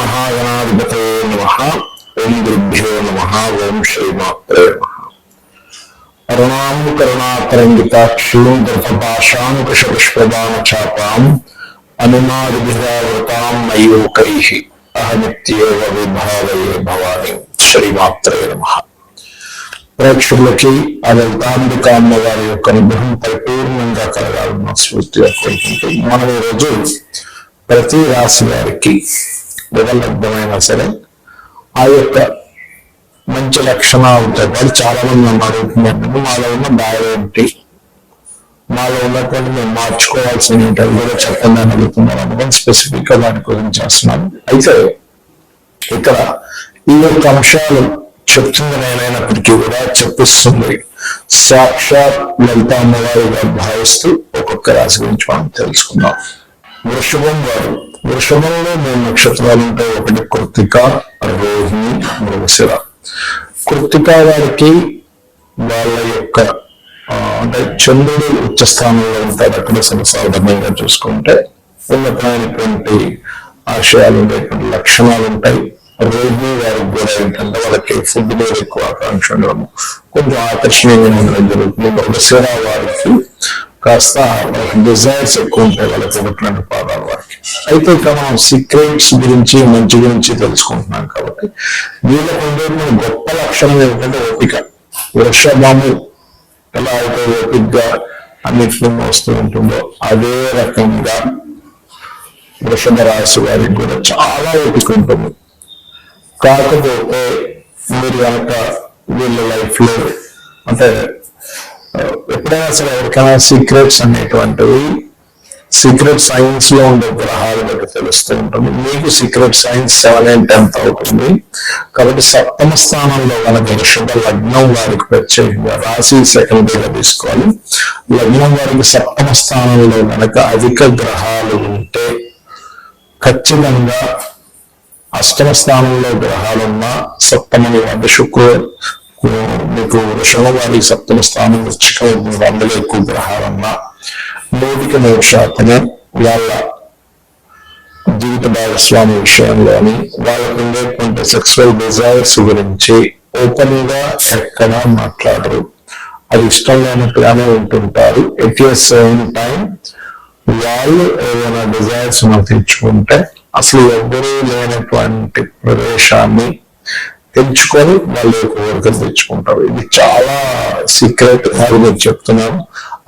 మహాగణాధిపతే నమ. ఓం గురుభ్యో నమ. ఓం శ్రీమాత్రే నమ. అరుణాం కరుణాతరంగితాక్షీం గర్భపాశాంకుశపుష్పదాన చాపాం అనుమాదిభిరావృతాం మయూకై అహమిత్యేవ విభావయే భవాని. శ్రీమాత్రే నమ. ప్రేక్షకులకి ఆ లలితాంబిక అమ్మవారి యొక్క అనుగ్రహం పరిపూర్ణంగా కలగాలని స్ఫూర్తిగా కోరుకుంటూ మనం ఈరోజు ప్రతి రాశి వారికి వివలబ్ధమైనా సరే ఆ యొక్క మంచి లక్షణాలతో పాటు చాలా మంది నన్ను మాలో ఉన్న బాధ ఏంటి? మాలో ఉన్నటువంటి మేము మార్చుకోవాల్సిన ఏంటి? కూడా చెప్పండి అని అడుగుతున్నాను. అనుకుని స్పెసిఫిక్గా వాటి గురించి చేస్తున్నాను. అయితే ఇక్కడ ఈ యొక్క అంశాలు చెప్తుంది నేనైనప్పటికీ కూడా చెప్పిస్తుంది. సాక్షాత్ లలిత అమ్మవారిగా భావిస్తూ ఒక్కొక్క రాశి గురించి మనం తెలుసుకుందాం. వృషభం వారు వృషభంలో మూడు నక్షత్రాలు ఉంటాయి ఒకటి కృతిక రోహిణి మృగశిర. కృతిక వారికి వాళ్ళ యొక్క అంటే చంద్రుడు ఉచ్చ స్థానంలో ఉంటారు అక్కడ సాధారణంగా చూసుకుంటే ఉన్నతమైనటువంటి ఆశయాలు ఉండేటువంటి లక్షణాలు ఉంటాయి. రోహిణి వారికి కూడా ఏంటంటే వాళ్ళకి ఫుడ్ మీద ఎక్కువ ఆకాంక్ష ఉండడం కొంచెం ఆకర్షణీయంగా ఉండడం జరుగుతుంది. మృగశిర వారికి కాస్త డిజైర్స్ ఎక్కువ ఉంటాయి వాళ్ళకి ఒకటి పాదాల వారికి. అయితే ఇక్కడ మనం సీక్రెట్స్ గురించి మంచి గురించి తెలుసుకుంటున్నాం కాబట్టి వీళ్ళకు ఉండేటువంటి గొప్ప లక్షణం ఏంటంటే ఓపిక. వృషభము ఎలా అయితే ఓపికగా అన్నింటినీ మోస్తూ ఉంటుందో అదే రకంగా వృషభ రాశి వారికి కూడా చాలా ఓపిక ఉంటుంది. కాకపోతే మీరు కనుక వీళ్ళ లైఫ్లో అంటే ఎప్పుడైనా సరే ఎవరికైనా సీక్రెట్స్ అనేటువంటివి సీక్రెట్ సైన్స్లో ఉండే గ్రహాలు బట్టి తెలుస్తూ ఉంటుంది. మీకు secret science seven and tenth అవుతుంది. కాబట్టి సప్తమ స్థానంలో కనుక వృషభ లగ్నం వారికి ప్రత్యేకంగా రాశి సెకండరీగా తీసుకోవాలి. లగ్నం వారికి సప్తమ స్థానంలో కనుక అధిక గ్రహాలు ఉంటే ఖచ్చితంగా అష్టమ స్థానంలో గ్రహాలున్నా సప్తమంలో అంటే శుక్రుడు మీకు వృషభ వారి సప్తమ స్థానం వృచ్చిక వందలు ఎక్కువ గ్రహాలన్న నూటికి నూరు వాళ్ళ జీవిత భాగస్వామి విషయంలోని వాళ్ళకు ఉండేటువంటి సెక్సువల్ డిజైర్స్ గురించి ఓపెన్గా ఎక్కడ మాట్లాడరు. అది ఇష్టం లేనట్టుగానే ఉంటుంటారు. ఎట్ ఏ సేమ్ టైం వాళ్ళు ఏదైనా డిజైర్స్ మనం తెచ్చుకుంటే అసలు ఎవ్వరూ లేనటువంటి ప్రదేశాన్ని తెచ్చుకొని వాళ్ళు కోరికలు తెచ్చుకుంటారు. ఇది చాలా సీక్రెట్ అది నేను చెప్తున్నాను.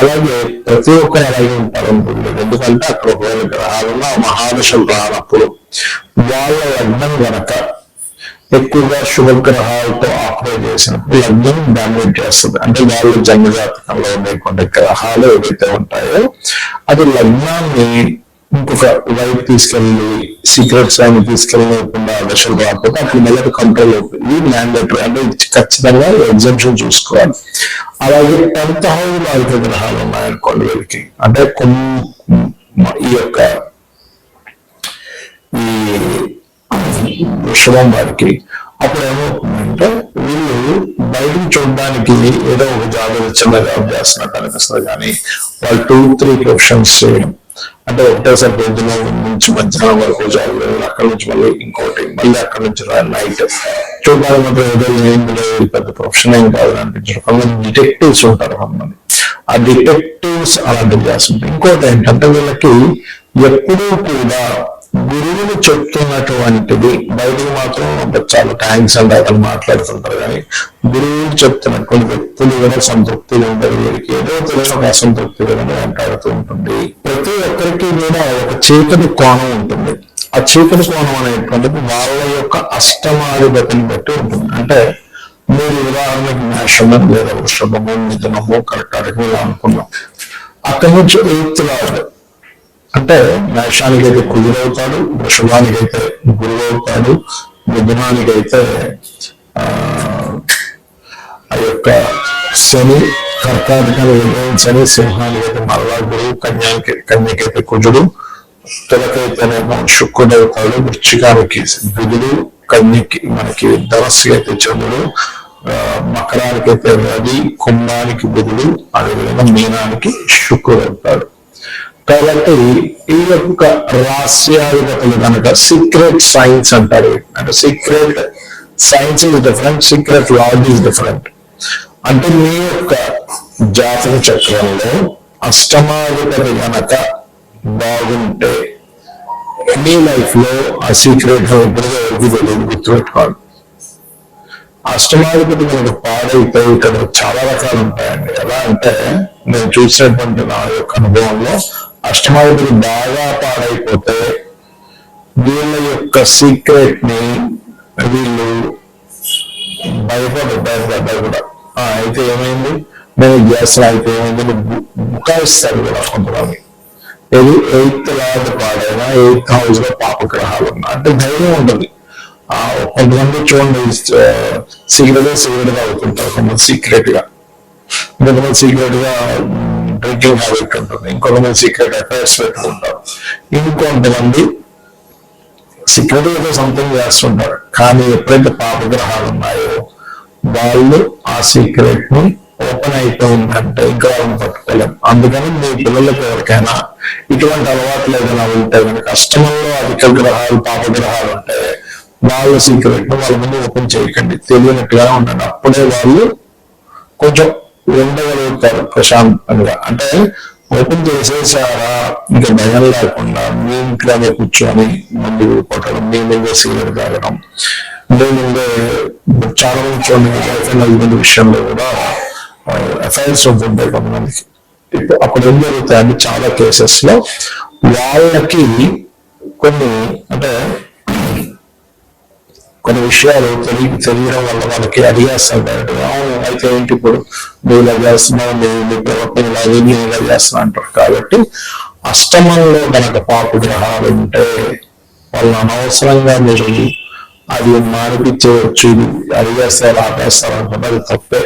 అలాగే ప్రతి ఒక్కరు అలాగే ఉంటారు అనుకుంటుంది ఎందుకంటే అక్కడ ఒకవేళ గ్రహాలున్న మహాదశలు రానప్పుడు వాళ్ళ లగ్నం గనక ఎక్కువగా శుభగ్రహాలతో ఆపరేట్ చేసినప్పుడు లగ్నం డామినేట్ చేస్తుంది. అంటే వాళ్ళ జన్మజాతకంలో ఉండేటువంటి గ్రహాలు ఏవైతే ఉంటాయో అది లగ్నాన్ని ఇంకొక వైపు తీసుకెళ్ళి సీక్రెట్స్ అని తీసుకెళ్ళకుండా దశలు రాకపోతే అప్పుడు మళ్ళీ కంట్రోల్ అవుతుంది ఇది మ్యాండేటరీ అంటే ఖచ్చితంగా ఎగ్జామ్షన్ చూసుకోవాలి. అలాగే టెన్త్ హౌస్లో గ్రహాలు ఉన్నాయనుకోండి వీళ్ళకి అంటే కొన్ని ఈ యొక్క ఈ వృషభం వారికి అప్పుడు ఏమవుతుందంటే వీళ్ళు బయటకు చూడడానికి ఏదో ఒక జాబ్ చిన్న జాబ్ చేస్తున్నట్టు అనిపిస్తుంది కానీ వాళ్ళు టూ త్రీ ప్రొఫెషన్స్ చేయడం. అంటే ఒకటేసారి పొద్దున నుంచి మధ్యాహ్నం వరకు జాబ్ అక్కడ నుంచి మళ్ళీ ఇంకోటి మళ్ళీ అక్కడ నుంచి నైట్ చూడడానికి మాత్రం ఏదో ఏం లేదు పెద్ద ప్రొఫెషన్ ఏం కాదు అనిపించారు కొంతమంది డిటెక్టివ్స్ ఉంటారు కొంతమంది. ఆ డిటెక్టివ్స్ అలాంటివి చేస్తుంటారు ఇంకోటి ఏంటంటే వీళ్ళకి ఎప్పుడూ కూడా గురువులు చెప్తున్నటువంటిది బయటకు మాత్రం చాలా. థ్యాంక్స్ అంటే అతను మాట్లాడుతుంటారు కానీ గురువులు చెప్తున్నటువంటి వ్యక్తులు కూడా సంతృప్తిగా ఉండదు వీరికి ఏదో తెలియని ఒక అసంతృప్తి కూడా వెంటాడుతూ ఉంటుంది. ప్రతి ఒక్కరికి కూడా ఒక చీకటి కోణం ఉంటుంది. ఆ చీకటి కోణం అనేటువంటిది వాళ్ళ యొక్క అష్టమాధిపతిని బట్టి ఉంటుంది. అంటే మీరు ఉదాహరణకి మేషము లేదా వృషభము మిథునము కరెక్ట్ ఇలా అనుకున్నాం అక్కడి నుంచి ఎయిత్ లార్డ్ అంటే మేషానికి అయితే కుదురవుతాడు వృషభానికి అయితే గురువు అవుతాడు మిథునానికి అయితే ఆ యొక్క శని కర్కాటకాలు విభజించని సింహానికి అయితే మరలా గురువు కన్యానికి కన్యకైతే కుజుడు తులకైతేనేమో శుక్రుడు అవుతాడు వృచ్చికానికి బుధుడు కన్యకి మనకి ధనస్సుకి అయితే చంద్రుడు ఆ, మకరానికి అయితే రవి కుంభానికి బుధుడు అదేవిధంగా మీనానికి శుక్రుడు అవుతాడు. కాబట్టి ఈ యొక్క రహస్యాధిపతులు కనుక సీక్రెట్ సైన్స్ అంటారు. అంటే secret science is different secret lord is different అంటే మీ యొక్క జాతక చక్రంలో అష్టమాధిపతి కనుక బాగుంటే మీ లైఫ్లో ఆ సీక్రెట్ ఎవరికి తెలియదు గుర్తుపెట్టుకోవాలి. అష్టమాధిపతి కనుక పాడైపోయి ఇక్కడ చాలా రకాలు ఉంటాయండి. ఎలా అంటే నేను చూసినటువంటి నా యొక్క అనుభవంలో అష్టమాధిపతి బాగా పాడైపోతే వీళ్ళ యొక్క సీక్రెట్ని వీళ్ళు భయపడ్డారు భయపడ్డారు కూడా. ఆ, అయితే ఏమైంది? నేను చేస్తా అయితే ఏమైంది? బుకాయిస్తారు కూడా కొంతమంది. ఇది ఎయిత్ లాడ్ పాడైనా ఎయిత్ హౌస్లో పాప గ్రహాలు ఉన్నా. అంటే ధైర్యం ఉంటుంది. ఆ, కొంతమంది చూడండి సీక్రెట్గా గా అవుతుంటారు. కొంతమంది సీక్రెట్గా. కొంతమంది సీక్రెట్గా డ్రింకింగ్ హ్యాబిట్ ఉంటుంది. ఇంకొంతమంది సీక్రెట్ అఫైర్స్ పెట్టుకుంటారు ఇంకొంతమంది సీక్రెట్గా సంథింగ్ చేస్తుంటారు. కానీ ఎప్పుడైతే పాపగ్రహాలు ఉన్నాయో వాళ్ళు ఆ సీక్రెట్ని ఓపెన్ అయిపోయిందంటే ఇంకా వాళ్ళని పట్టుకోలేం. అందుకని మీ పిల్లలకు ఎవరికైనా ఇటువంటి అలవాట్లు ఏదైనా ఉంటే కనుక అష్టమంలో అధిక గ్రహాలు పాపగ్రహాలు ఉంటే వాళ్ళ సీక్రెట్ను వాళ్ళ ముందు ఓపెన్ చేయకండి. తెలియనట్లుగా ఉండండి. అప్పుడే వాళ్ళు కొంచెం ఉండగలుగుతారు ప్రశాంతంగా. అంటే ఓపెన్ చేసేసారా? ఇంకా భయం లేకుండా మీ ఇంట్లోనే కూర్చొని మందు కొట్టడం మీ ముందే సిగరెట్ తాగడం మీ ముందే చాలా మంది చూడండి హస్బెండ్ విషయంలో కూడా ఎఫ్ఐఆర్స్ ఉంటుంటాయి కొంతమందికి ఇప్పుడు అప్పుడు ఏం జరుగుతాయంటే చాలా కేసెస్లో వాళ్ళకి కొన్ని అంటే కొన్ని విషయాలు తెలియ తెలియడం వల్ల వాళ్ళకి అడిగేస్తుంటారు అవును అయితే ఏంటి ఇప్పుడు నువ్వు ఇలా చేస్తున్నావు నువ్వు నీ ప్రవర్తన ఇలా నేను ఇలా చేస్తున్నా అంటారు. కాబట్టి అష్టమంలో కనుక పాపు గ్రహాలు ఉంటే వాళ్ళు అనవసరంగా మీరు అది మానిపించవచ్చు ఇది అడిగేస్తారు ఆపేస్తారు అనుకుంటే అది తప్పే.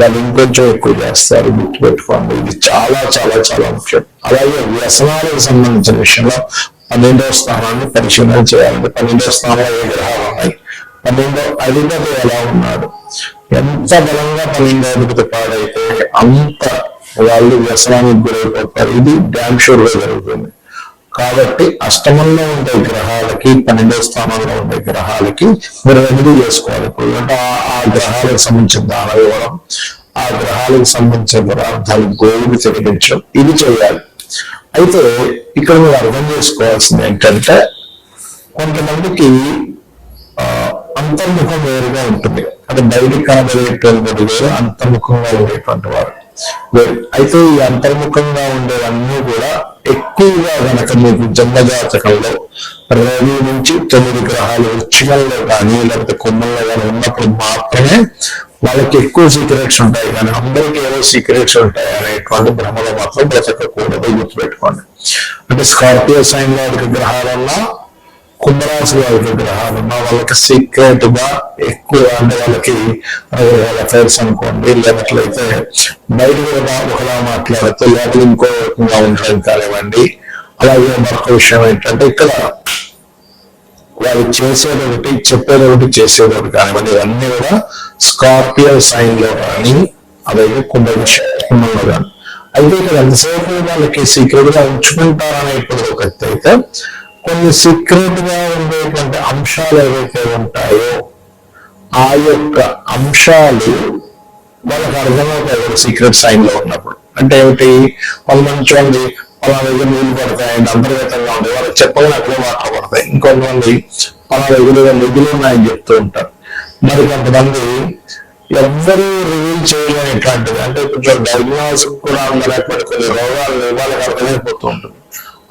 వాళ్ళు ఇంకొంచెం ఎక్కువ చేస్తారు గుర్తుపెట్టుకోండి. ఇది చాలా చాలా చాలా ముఖ్యం. అలాగే వ్యసనాలకు సంబంధించిన విషయంలో పన్నెండవ స్థానాన్ని పరిశీలన చేయాలండి. పన్నెండవ స్థానంలో ఏ గ్రహాలు పన్నెండో అధిపతి ఎలా ఉన్నాడు? ఎంత బలంగా పన్నెండో అధిపతి పాడైతే అంత వాళ్ళు వ్యసనానికి గురైపోతారు ఇది డ్యామ్ షూర్ జరుగుతుంది. కాబట్టి అష్టమంలో ఉండే గ్రహాలకి పన్నెండో స్థానంలో ఉండే గ్రహాలకి మీరు రెమెడీ చేసుకోవాలి. ఇప్పుడు అంటే ఆ- గ్రహాలకు సంబంధించిన దానం ఇవ్వడం ఆ గ్రహాలకు సంబంధించిన పదార్థాలు గోవులు తినిపించడం ఇది చేయాలి. అయితే ఇక్కడ మీరు అర్థం చేసుకోవాల్సింది ఏంటంటే కొంతమందికి ఆ, అంతర్ముఖం వేరుగా ఉంటుంది. అంటే బయటికి కనబడేటువంటి వేరు అంతర్ముఖంగా ఉండేటువంటి వారు. వేరు. అయితే ఈ అంతర్ముఖంగా ఉండేవన్నీ కూడా ఎక్కువగా గనక మీకు జన్మజాతకంలో రవి నుంచి తొమ్మిది గ్రహాలు వృచ్చికంలో కానీ లేకపోతే కొమ్మల్లో కానీ ఉన్నప్పుడు మాత్రమే వాళ్ళకి ఎక్కువ సీక్రెట్స్ ఉంటాయి. కానీ అందరికీ ఏదో సీక్రెట్స్ ఉంటాయి అనేటువంటి భ్రమలో మాత్రం బ్రతకకూడదు గుర్తుపెట్టుకోండి. అంటే స్కార్పియో సైన్ వారికి గ్రహాలన్నా కుంభరాశి వారికి గ్రహాలు వాళ్ళకి సీక్రెట్గా ఎక్కువ అంటే వాళ్ళకి వాళ్ళ అఫైర్స్ అనుకోండి లేనట్లయితే బయట కూడా ఒకలా మాట్లాడితే లోపల ఇంకో రకంగా ఉండడం కానివ్వండి. అలాగే మరొక విషయం ఏంటంటే ఇక్కడ వాళ్ళు చేసేదొకటి చెప్పేదొకటి చేసేదొకటి ఒకటి కానివ్వండి. ఇవన్నీ కూడా స్కార్పియో సైన్లో కానీ అలాగే కుంభ కుంభంలో కానీ. అయితే ఇక్కడ ఎంతసేపు వాళ్ళకి సీక్రెట్గా ఉంచుకుంటారనేటువంటి ఒక అయితే కొన్ని సీక్రెట్గా ఉండేటువంటి అంశాలు ఏవైతే ఉంటాయో ఆ యొక్క అంశాలు వాళ్ళకి అర్థమవుతాయి సీక్రెట్ సైన్లో ఉన్నప్పుడు. అంటే ఏమిటి? వాళ్ళు మంచి పలా దగ్గర నీళ్ళు పడతాయండి అంతర్గతంగా ఉంటాయి వాళ్ళకి చెప్పగానే అక్కడే పడతాయి ఇంకొంతమంది పలా నిధులు ఉన్నాయని చెప్తూ ఉంటారు. మరి కొంతమంది ఎవ్వరూ రివీల్ చేయలేనటువంటిది. అంటే కొంచెం డయాగ్నోస్ కూడా ఉండలేకపోతే కొన్ని రోగాలు వాళ్ళకి అర్థమైపోతూ ఉంటుంది.